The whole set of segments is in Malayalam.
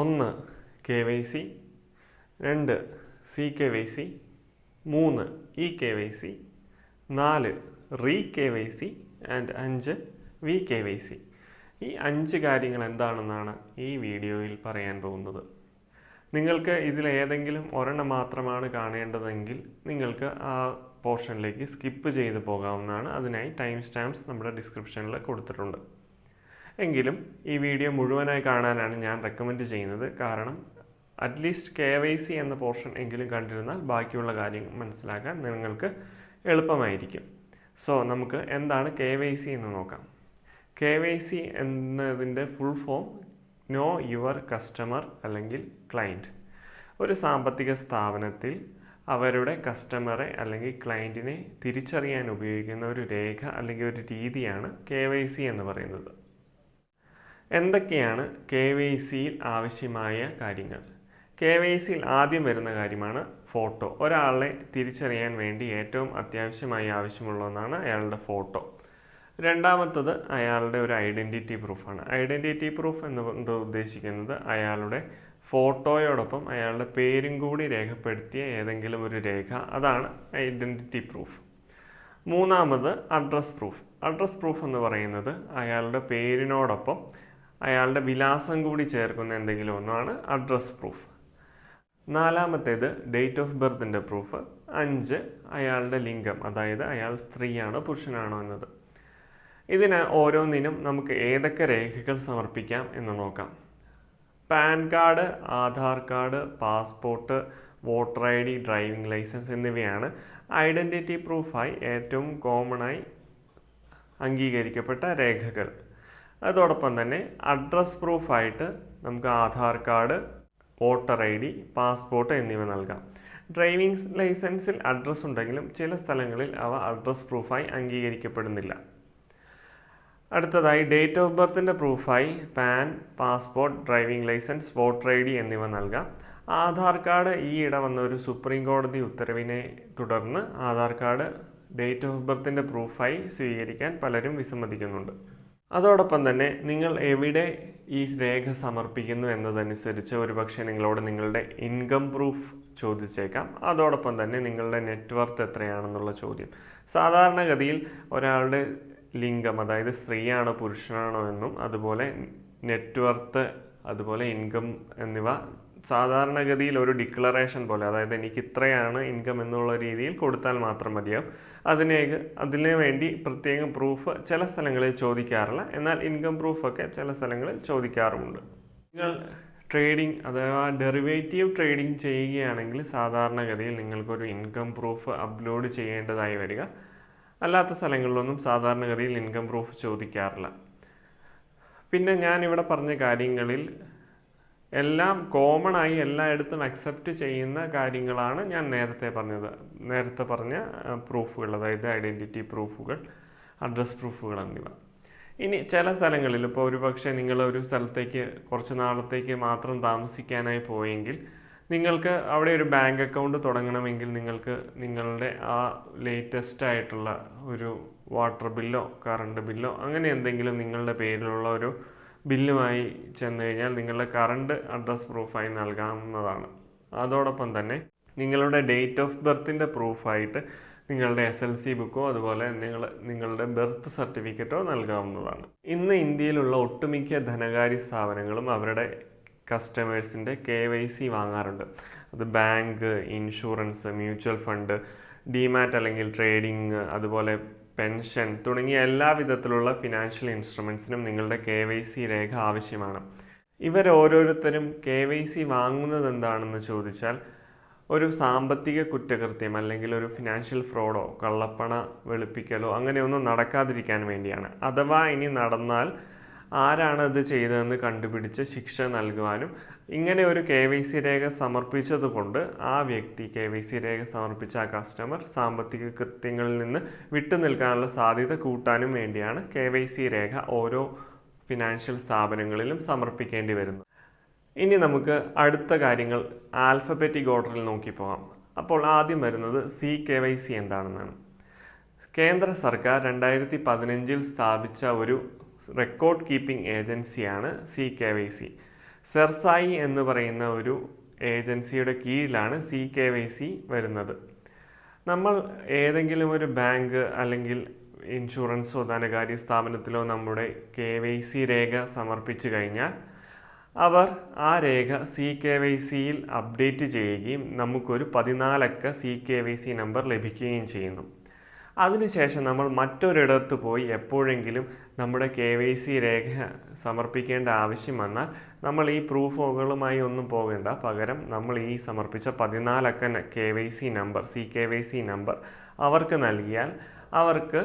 ഒന്ന് കെ വൈ സി രണ്ട് സി കെ വൈ സി മൂന്ന് ഇ കെ വൈ സി നാല് re K Y C and അഞ്ച് വി കെ വൈ സി. ഈ അഞ്ച് കാര്യങ്ങൾ എന്താണെന്നാണ് ഈ വീഡിയോയിൽ പറയാൻ പോകുന്നത്. നിങ്ങൾക്ക് ഇതിലേതെങ്കിലും ഒരെണ്ണം മാത്രമാണ് കാണേണ്ടതെങ്കിൽ നിങ്ങൾക്ക് ആ പോർഷനിലേക്ക് സ്കിപ്പ് ചെയ്ത് പോകാവുന്നതാണ്. അതിനായി ടൈം സ്റ്റാമ്പ്സ് നമ്മുടെ ഡിസ്ക്രിപ്ഷനിൽ കൊടുത്തിട്ടുണ്ട്. എങ്കിലും ഈ വീഡിയോ മുഴുവനായി കാണാനാണ് ഞാൻ റെക്കമെൻഡ് ചെയ്യുന്നത്. കാരണം at least K Y C എന്ന പോർഷൻ എങ്കിലും കണ്ടിരുന്നാൽ ബാക്കിയുള്ള കാര്യങ്ങൾ മനസ്സിലാക്കാൻ നിങ്ങൾക്ക് എളുപ്പമായിരിക്കും. സോ നമുക്ക് എന്താണ് കെ വൈ സി എന്ന് നോക്കാം. കെ വൈ സി എന്നതിന്റെ full form know your customer അല്ലെങ്കിൽ ക്ലയന്റ് ഒരു സാമ്പത്തിക സ്ഥാപനത്തിൽ അവരുടെ കസ്റ്റമറെ അല്ലെങ്കിൽ ക്ലയന്റിനെ തിരിച്ചറിയാൻ ഉപയോഗിക്കുന്ന ഒരു രേഖ അല്ലെങ്കിൽ ഒരു രീതിയാണ് കെ വൈ സി എന്ന് പറയുന്നത്. എന്തൊക്കെയാണ് കെ വൈ സിയിൽ ആവശ്യമായ കാര്യങ്ങൾ? കെ വൈ സിയിൽ ആദ്യം വരുന്ന കാര്യമാണ് ഫോട്ടോ. ഒരാളെ തിരിച്ചറിയാൻ വേണ്ടി ഏറ്റവും അത്യാവശ്യമായി ആവശ്യമുള്ള ഒന്നാണ് അയാളുടെ ഫോട്ടോ. രണ്ടാമത്തത് അയാളുടെ ഒരു ഐഡന്റിറ്റി പ്രൂഫാണ്. ഐഡന്റിറ്റി പ്രൂഫ് എന്നുകൊണ്ട് ഉദ്ദേശിക്കുന്നത് അയാളുടെ ഫോട്ടോയോടൊപ്പം അയാളുടെ പേരും കൂടി രേഖപ്പെടുത്തിയ ഏതെങ്കിലും ഒരു രേഖ. അതാണ് ഐഡന്റിറ്റി പ്രൂഫ്. മൂന്നാമത് അഡ്രസ് പ്രൂഫ്. അഡ്രസ് പ്രൂഫ് എന്ന് പറയുന്നത് അയാളുടെ പേരിനോടൊപ്പം അയാളുടെ വിലാസം കൂടി ചേർക്കുന്ന എന്തെങ്കിലും ഒന്നാണ് അഡ്രസ് പ്രൂഫ് നാലാമത്തേത് ഡേറ്റ് ഓഫ് ബർത്തിന്റെ പ്രൂഫ് അഞ്ച് അയാളുടെ ലിംഗം അതായത് അയാൾ സ്ത്രീയാണോ പുരുഷനാണോ എന്നത്. ഇതിന് ഓരോന്നിനും നമുക്ക് ഏതൊക്കെ രേഖകൾ സമർപ്പിക്കാം എന്ന് നോക്കാം. PAN card Aadhaar card passport voter I D driving licence എന്നിവയാണ് ഐഡന്റിറ്റി പ്രൂഫായി ഏറ്റവും കോമണായി അംഗീകരിക്കപ്പെട്ട രേഖകൾ. അതോടൊപ്പം തന്നെ അഡ്രസ് പ്രൂഫായിട്ട് നമുക്ക് Aadhaar card voter I D passport എന്നിവ നൽകാം. ഡ്രൈവിംഗ് ലൈസൻസിൽ അഡ്രസ് ഉണ്ടെങ്കിലും ചില സ്ഥലങ്ങളിൽ അവ അഡ്രസ് പ്രൂഫായി അംഗീകരിക്കപ്പെടുന്നില്ല. അടുത്തതായി ഡേറ്റ് ഓഫ് ബർത്തിന്റെ പ്രൂഫായി PAN passport driving licence voter I D എന്നിവ നൽകാം. ആധാർ കാർഡ് ഈയിടെ വന്ന ഒരു സുപ്രീം കോടതി ഉത്തരവിനെ തുടർന്ന് ആധാർ കാർഡ് ഡേറ്റ് ഓഫ് ബർത്തിന്റെ പ്രൂഫായി സ്വീകരിക്കാൻ പലരും വിസമ്മതിക്കുന്നുണ്ട്. അതോടൊപ്പം തന്നെ നിങ്ങൾ എവിടെ ഈ രേഖ സമർപ്പിക്കുന്നു എന്നതനുസരിച്ച് ഒരുപക്ഷെ നിങ്ങളോട് നിങ്ങളുടെ ഇൻകം പ്രൂഫ് ചോദിച്ചേക്കാം. അതോടൊപ്പം തന്നെ നിങ്ങളുടെ നെറ്റ്വർത്ത് എത്രയാണെന്നുള്ള ചോദ്യം. സാധാരണഗതിയിൽ ഒരാളുടെ ലിംഗം അതായത് സ്ത്രീയാണോ പുരുഷനാണോ എന്നും അതുപോലെ നെറ്റ്വർത്ത് അതുപോലെ ഇൻകം എന്നിവ സാധാരണഗതിയിൽ ഒരു ഡിക്ലറേഷൻ പോലെ അതായത് എനിക്ക് ഇത്രയാണ് ഇൻകം എന്നുള്ള രീതിയിൽ കൊടുത്താൽ മാത്രം മതിയാവും. അതിനെ അതിനു വേണ്ടി പ്രത്യേകം പ്രൂഫ് ചില സ്ഥലങ്ങളിൽ ചോദിക്കാറില്ല. എന്നാൽ ഇൻകം പ്രൂഫൊക്കെ ചില സ്ഥലങ്ങളിൽ ചോദിക്കാറുമുണ്ട്. നിങ്ങൾ ട്രേഡിംഗ് അഥവാ ഡെറിവേറ്റീവ് ട്രേഡിംഗ് ചെയ്യുകയാണെങ്കിൽ സാധാരണഗതിയിൽ നിങ്ങൾക്കൊരു ഇൻകം പ്രൂഫ് അപ്ലോഡ് ചെയ്യേണ്ടതായി വരിക. അല്ലാത്ത സ്ഥലങ്ങളിലൊന്നും സാധാരണഗതിയിൽ ഇൻകം പ്രൂഫ് ചോദിക്കാറില്ല. പിന്നെ ഞാൻ ഇവിടെ പറഞ്ഞ കാര്യങ്ങളിൽ എല്ലാം കോമൺ ആയി എല്ലായിടത്തും അക്സെപ്റ്റ് ചെയ്യുന്ന കാര്യങ്ങളാണ് ഞാൻ നേരത്തെ പറഞ്ഞത്. നേരത്തെ പറഞ്ഞ പ്രൂഫുകൾ അതായത് ഐഡന്റിറ്റി പ്രൂഫുകൾ അഡ്രസ് പ്രൂഫുകൾ എന്നിവ. ഇനി ചില സ്ഥലങ്ങളിൽ ഇപ്പോൾ ഒരു പക്ഷേ നിങ്ങൾ ഒരു സ്ഥലത്തേക്ക് കുറച്ച് നാളത്തേക്ക് മാത്രം താമസിക്കാനായി പോയെങ്കിൽ നിങ്ങൾക്ക് അവിടെ ഒരു ബാങ്ക് അക്കൗണ്ട് തുടങ്ങണമെങ്കിൽ നിങ്ങൾക്ക് നിങ്ങളുടെ ആ ലേറ്റസ്റ്റ് ആയിട്ടുള്ള ഒരു വാട്ടർ ബില്ലോ കറണ്ട് ബില്ലോ അങ്ങനെ എന്തെങ്കിലും നിങ്ങളുടെ പേരിലുള്ള ഒരു ബില്ലുമായി ചെന്ന് കഴിഞ്ഞാൽ നിങ്ങളുടെ കറണ്ട് അഡ്രസ് പ്രൂഫായി നൽകാവുന്നതാണ്. അതോടൊപ്പം തന്നെ നിങ്ങളുടെ ഡേറ്റ് ഓഫ് ബർത്തിന്റെ പ്രൂഫായിട്ട് നിങ്ങളുടെ എസ് എൽ സി ബുക്കോ അതുപോലെ നിങ്ങൾ നിങ്ങളുടെ ബർത്ത് സർട്ടിഫിക്കറ്റോ നൽകാവുന്നതാണ്. ഇന്ന് ഇന്ത്യയിലുള്ള ഒട്ടുമിക്ക ധനകാര്യ സ്ഥാപനങ്ങളും അവരുടെ കസ്റ്റമേഴ്സിന്റെ കെ വൈ സി വാങ്ങാറുണ്ട്. അത് bank insurance mutual fund demat അല്ലെങ്കിൽ ട്രേഡിംഗ് അതുപോലെ പെൻഷൻ തുടങ്ങിയ എല്ലാ വിധത്തിലുള്ള ഫിനാൻഷ്യൽ ഇൻസ്ട്രുമെൻസിനും നിങ്ങളുടെ കെ വൈ സി രേഖ ആവശ്യമാണ്. ഇവരോരോരുത്തരും കെ വൈ സി വാങ്ങുന്നത് എന്താണെന്ന് ചോദിച്ചാൽ ഒരു സാമ്പത്തിക കുറ്റകൃത്യം അല്ലെങ്കിൽ ഒരു ഫിനാൻഷ്യൽ ഫ്രോഡോ കള്ളപ്പണ വെളുപ്പിക്കലോ അങ്ങനെയൊന്നും നടക്കാതിരിക്കാൻ വേണ്ടിയാണ്. അഥവാ ഇനി നടന്നാൽ ആരാണ് ഇത് ചെയ്തതെന്ന് കണ്ടുപിടിച്ച് ശിക്ഷ നൽകുവാനും ഇങ്ങനെ ഒരു കെ വൈ സി രേഖ സമർപ്പിച്ചതുകൊണ്ട് ആ വ്യക്തി കെ വൈ സി രേഖ സമർപ്പിച്ച ആ കസ്റ്റമർ സാമ്പത്തിക കൃത്യങ്ങളിൽ നിന്ന് വിട്ടു നിൽക്കാനുള്ള സാധ്യത കൂട്ടാനും വേണ്ടിയാണ് കെ വൈ സി രേഖ ഓരോ ഫിനാൻഷ്യൽ സ്ഥാപനങ്ങളിലും സമർപ്പിക്കേണ്ടി വരുന്നത്. ഇനി നമുക്ക് അടുത്ത കാര്യങ്ങൾ ആൽഫബറ്റിക് ഓർഡറിൽ നോക്കി പോകാം. അപ്പോൾ ആദ്യം വരുന്നത് സി കെ വൈ സി എന്താണെന്നാണ്. കേന്ദ്ര സർക്കാർ രണ്ടായിരത്തി പതിനഞ്ചിൽ സ്ഥാപിച്ച ഒരു റെക്കോർഡ് കീപ്പിംഗ് ഏജൻസിയാണ് C K Y C CERSAI എന്ന് പറയുന്ന ഒരു ഏജൻസിയുടെ കീഴിലാണ് സി കെ വൈ സി വരുന്നത്. നമ്മൾ ഏതെങ്കിലും ഒരു ബാങ്ക് അല്ലെങ്കിൽ ഇൻഷുറൻസോ ധനകാര്യ സ്ഥാപനത്തിലോ നമ്മുടെ കെ വൈ സി രേഖ സമർപ്പിച്ചു കഴിഞ്ഞാൽ അവർ ആ രേഖ സി കെ വൈ സിയിൽ അപ്ഡേറ്റ് ചെയ്യുകയും നമുക്കൊരു പതിനാലക്ക C K Y C number ലഭിക്കുകയും ചെയ്യുന്നു. അതിനുശേഷം നമ്മൾ മറ്റൊരിടത്ത് പോയി എപ്പോഴെങ്കിലും നമ്മുടെ കെ വൈ സി രേഖ സമർപ്പിക്കേണ്ട ആവശ്യം വന്നാൽ നമ്മൾ ഈ പ്രൂഫുകളുമായി ഒന്നും പോകേണ്ട. പകരം നമ്മൾ ഈ സമർപ്പിച്ച പതിനാലക്ക K Y C number C K Y C number അവർക്ക് നൽകിയാൽ അവർക്ക്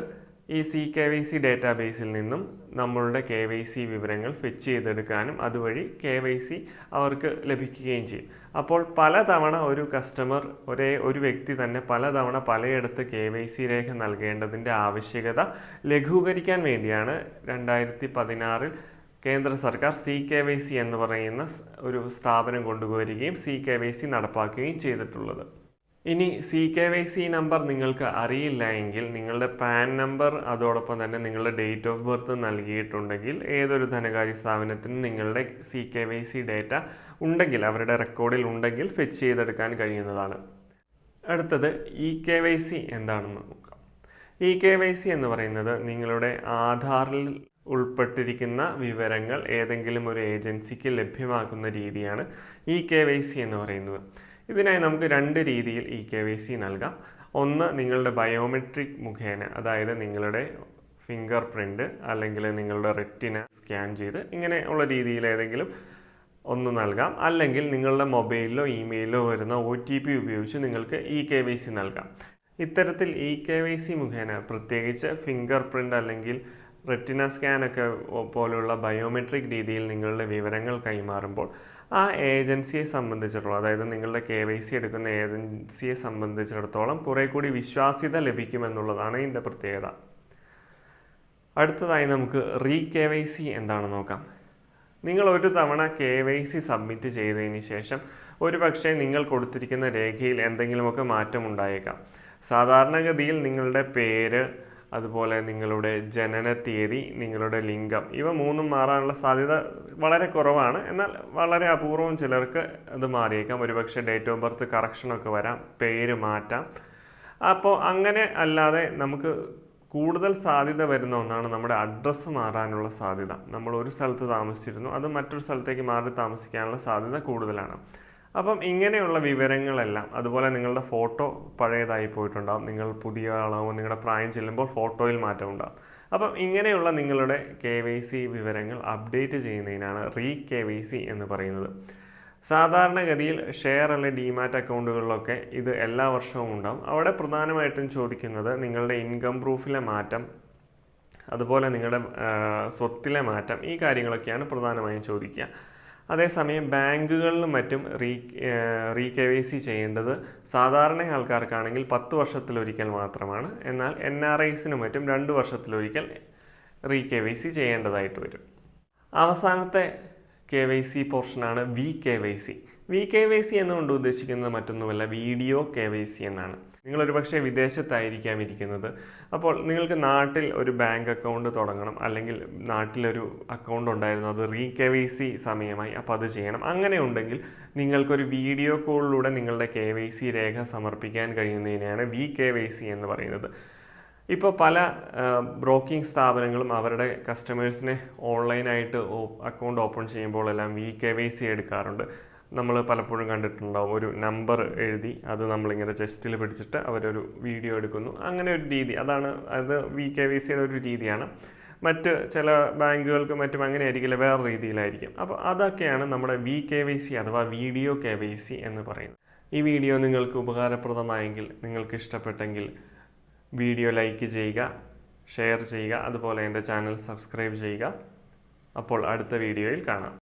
ഈ സി കെ വൈ സി ഡേറ്റാബേസിൽ നിന്നും നമ്മളുടെ കെ വൈ സി വിവരങ്ങൾ ഫെച്ച് ചെയ്തെടുക്കാനും അതുവഴി കെ വൈ സി അവർക്ക് ലഭിക്കുകയും ചെയ്യും. അപ്പോൾ പലതവണ ഒരു കസ്റ്റമർ ഒരേ ഒരു വ്യക്തി തന്നെ പലതവണ പലയിടത്ത് കെ വൈ സി രേഖ നൽകേണ്ടതിന്റെ ആവശ്യകത ലഘൂകരിക്കാൻ വേണ്ടിയാണ് രണ്ടായിരത്തി പതിനാറിൽ കേന്ദ്ര സർക്കാർ സി കെ വൈ സി എന്ന് പറയുന്ന ഒരു സ്ഥാപനം കൊണ്ടുവരികയും സി കെ വൈ സി നടപ്പാക്കുകയും ചെയ്തിട്ടുള്ളത്. ഇനി C K Y C number നിങ്ങൾക്ക് അറിയില്ല എങ്കിൽ നിങ്ങളുടെ പാൻ നമ്പർ അതോടൊപ്പം തന്നെ നിങ്ങളുടെ ഡേറ്റ് ഓഫ് ബർത്ത് നൽകിയിട്ടുണ്ടെങ്കിൽ ഏതൊരു ധനകാര്യ സ്ഥാപനത്തിനും നിങ്ങളുടെ C K Y C data ഉണ്ടെങ്കിൽ അവരുടെ റെക്കോർഡിൽ ഉണ്ടെങ്കിൽ ഫെച്ച് ചെയ്തെടുക്കാൻ കഴിയുന്നതാണ്. അടുത്തത് ഇ കെ വൈ സി എന്താണെന്ന് നോക്കാം. ഇ കെ വൈ സി എന്ന് പറയുന്നത് നിങ്ങളുടെ ആധാറിൽ ഉൾപ്പെട്ടിരിക്കുന്ന വിവരങ്ങൾ ഏതെങ്കിലും ഒരു ഏജൻസിക്ക് ലഭ്യമാക്കുന്ന രീതിയാണ് ഇ കെ വൈ സി എന്ന് പറയുന്നത്. ഇതിനായി നമുക്ക് രണ്ട് രീതിയിൽ ഇ കെ വൈ സി നൽകാം. ഒന്ന് നിങ്ങളുടെ ബയോമെട്രിക് മുഖേന അതായത് നിങ്ങളുടെ ഫിംഗർ പ്രിന്റ് അല്ലെങ്കിൽ നിങ്ങളുടെ റെറ്റിന സ്കാൻ ചെയ്ത് ഇങ്ങനെ ഉള്ള രീതിയിൽ ഏതെങ്കിലും ഒന്ന് നൽകാം. അല്ലെങ്കിൽ നിങ്ങളുടെ മൊബൈലിലോ ഇമെയിലോ വരുന്ന ഒ ടി പി ഉപയോഗിച്ച് നിങ്ങൾക്ക് ഇ കെ വൈ സി നൽകാം. ഇത്തരത്തിൽ ഇ കെ വൈ സി മുഖേന പ്രത്യേകിച്ച് ഫിംഗർ പ്രിന്റ് അല്ലെങ്കിൽ റെറ്റിന സ്കാനൊക്കെ പോലുള്ള ബയോമെട്രിക് രീതിയിൽ നിങ്ങളുടെ വിവരങ്ങൾ കൈമാറുമ്പോൾ ആ ഏജൻസിയെ സംബന്ധിച്ചിടത്തോളം അതായത് നിങ്ങളുടെ കെ വൈ സി എടുക്കുന്ന ഏജൻസിയെ സംബന്ധിച്ചിടത്തോളം കുറേ കൂടി വിശ്വാസ്യത ലഭിക്കുമെന്നുള്ളതാണ് ഇതിന്റെ പ്രത്യേകത. അടുത്തതായി നമുക്ക് റീ കെ വൈ സി എന്താണെന്ന് നോക്കാം. നിങ്ങൾ ഒരു തവണ കെ വൈ സി സബ്മിറ്റ് ചെയ്തതിന് ശേഷം ഒരു പക്ഷേ നിങ്ങൾ കൊടുത്തിരിക്കുന്ന രേഖയിൽ എന്തെങ്കിലുമൊക്കെ മാറ്റം ഉണ്ടായേക്കാം സാധാരണഗതിയിൽ നിങ്ങളുടെ പേര് അതുപോലെ നിങ്ങളുടെ ജനന തീയതി നിങ്ങളുടെ ലിംഗം ഇവ മൂന്നും മാറാനുള്ള സാധ്യത വളരെ കുറവാണ്. എന്നാൽ വളരെ അപൂർവം ചിലർക്ക് അത് മാറിയേക്കാം. ഒരുപക്ഷെ ഡേറ്റ് ഓഫ് ബർത്ത് കറക്ഷനൊക്കെ വരാം പേര് മാറ്റാം. അപ്പോൾ അങ്ങനെ അല്ലാതെ നമുക്ക് കൂടുതൽ സാധ്യത വരുന്ന ഒന്നാണ് നമ്മുടെ അഡ്രസ്സ് മാറാനുള്ള സാധ്യത. നമ്മൾ ഒരു സ്ഥലത്ത് താമസിച്ചിരുന്നു അത് മറ്റൊരു സ്ഥലത്തേക്ക് മാറി താമസിക്കാനുള്ള സാധ്യത കൂടുതലാണ്. അപ്പം ഇങ്ങനെയുള്ള വിവരങ്ങളെല്ലാം അതുപോലെ നിങ്ങളുടെ ഫോട്ടോ പഴയതായി പോയിട്ടുണ്ടാകും നിങ്ങൾ പുതിയ ആളാകുമ്പോൾ നിങ്ങളുടെ പ്രായം ചെല്ലുമ്പോൾ ഫോട്ടോയിൽ മാറ്റം ഉണ്ടാകും അപ്പം ഇങ്ങനെയുള്ള നിങ്ങളുടെ കെ വൈ സി വിവരങ്ങൾ അപ്ഡേറ്റ് ചെയ്യുന്നതിനാണ് റീ കെ വൈ സി എന്ന് പറയുന്നത്. സാധാരണഗതിയിൽ ഷെയർ അല്ലെങ്കിൽ ഡിമാറ്റ് അക്കൗണ്ടുകളിലൊക്കെ ഇത് എല്ലാ വർഷവും ഉണ്ടാകും അവിടെ പ്രധാനമായിട്ടും ചോദിക്കുന്നത് നിങ്ങളുടെ ഇൻകം പ്രൂഫിലെ മാറ്റം അതുപോലെ നിങ്ങളുടെ സ്വത്തിലെ മാറ്റം ഈ കാര്യങ്ങളൊക്കെയാണ് പ്രധാനമായും ചോദിക്കുക. അതേസമയം ബാങ്കുകളിലും മറ്റും re re K Y C ചെയ്യേണ്ടത് സാധാരണ ആൾക്കാർക്കാണെങ്കിൽ പത്ത് വർഷത്തിലൊരിക്കൽ മാത്രമാണ്. എന്നാൽ എൻ ആർ ഐസിനും മറ്റും രണ്ട് വർഷത്തിലൊരിക്കൽ റീ കെ വൈ സി ചെയ്യേണ്ടതായിട്ട് വരും. അവസാനത്തെ കെ വൈ സി പോർഷനാണ് V K Y C. V K Y C എന്നുകൊണ്ട് ഉദ്ദേശിക്കുന്നത് മറ്റൊന്നുമല്ല വീഡിയോ കെ വൈ സി എന്നാണ്. നിങ്ങൾ ഒരു പക്ഷേ വിദേശത്തായിരിക്കാം ഇരിക്കുന്നത് അപ്പോൾ നിങ്ങൾക്ക് നാട്ടിൽ ഒരു ബാങ്ക് അക്കൗണ്ട് തുടങ്ങണം. അല്ലെങ്കിൽ നാട്ടിലൊരു അക്കൗണ്ട് ഉണ്ടായിരുന്നു. അത് റീ കെ വൈ സി സമയമായി. അപ്പോൾ അത് ചെയ്യണം. അങ്ങനെ ഉണ്ടെങ്കിൽ നിങ്ങൾക്കൊരു വീഡിയോ കോളിലൂടെ നിങ്ങളുടെ കെ വൈ സി രേഖ സമർപ്പിക്കാൻ കഴിയുന്നതിനെയാണ് വി കെ വൈ സി എന്ന് പറയുന്നത്. ഇപ്പോൾ പല ബ്രോക്കിംഗ് സ്ഥാപനങ്ങളും അവരുടെ കസ്റ്റമേഴ്സിനെ ഓൺലൈനായിട്ട് അക്കൗണ്ട് ഓപ്പൺ ചെയ്യുമ്പോൾ എല്ലാം വി കെ വൈ സി എടുക്കാറുണ്ട്. നമ്മൾ പലപ്പോഴും കണ്ടിട്ടുണ്ടാവും. ഒരു നമ്പർ എഴുതി അത് നമ്മളിങ്ങനെ ചെസ്റ്റിൽ പിടിച്ചിട്ട് അവരൊരു വീഡിയോ എടുക്കുന്നു. അങ്ങനെ ഒരു രീതി. അതാണ് അത് വി കെ വി സിയുടെ ഒരു രീതിയാണ്. മറ്റ് ചില ബാങ്കുകൾക്കും മറ്റും അങ്ങനെ ആയിരിക്കില്ല. വേറെ രീതിയിലായിരിക്കും. അപ്പോൾ അതൊക്കെയാണ് നമ്മുടെ വി കെ വൈ സി അഥവാ വീഡിയോ കെ വൈ സി എന്ന് പറയുന്നത്. ഈ വീഡിയോ നിങ്ങൾക്ക് ഉപകാരപ്രദമായെങ്കിൽ നിങ്ങൾക്ക് ഇഷ്ടപ്പെട്ടെങ്കിൽ വീഡിയോ ലൈക്ക് ചെയ്യുക ഷെയർ ചെയ്യുക അതുപോലെ എന്റെ ചാനൽ സബ്സ്ക്രൈബ് ചെയ്യുക. അപ്പോൾ അടുത്ത വീഡിയോയിൽ കാണാം.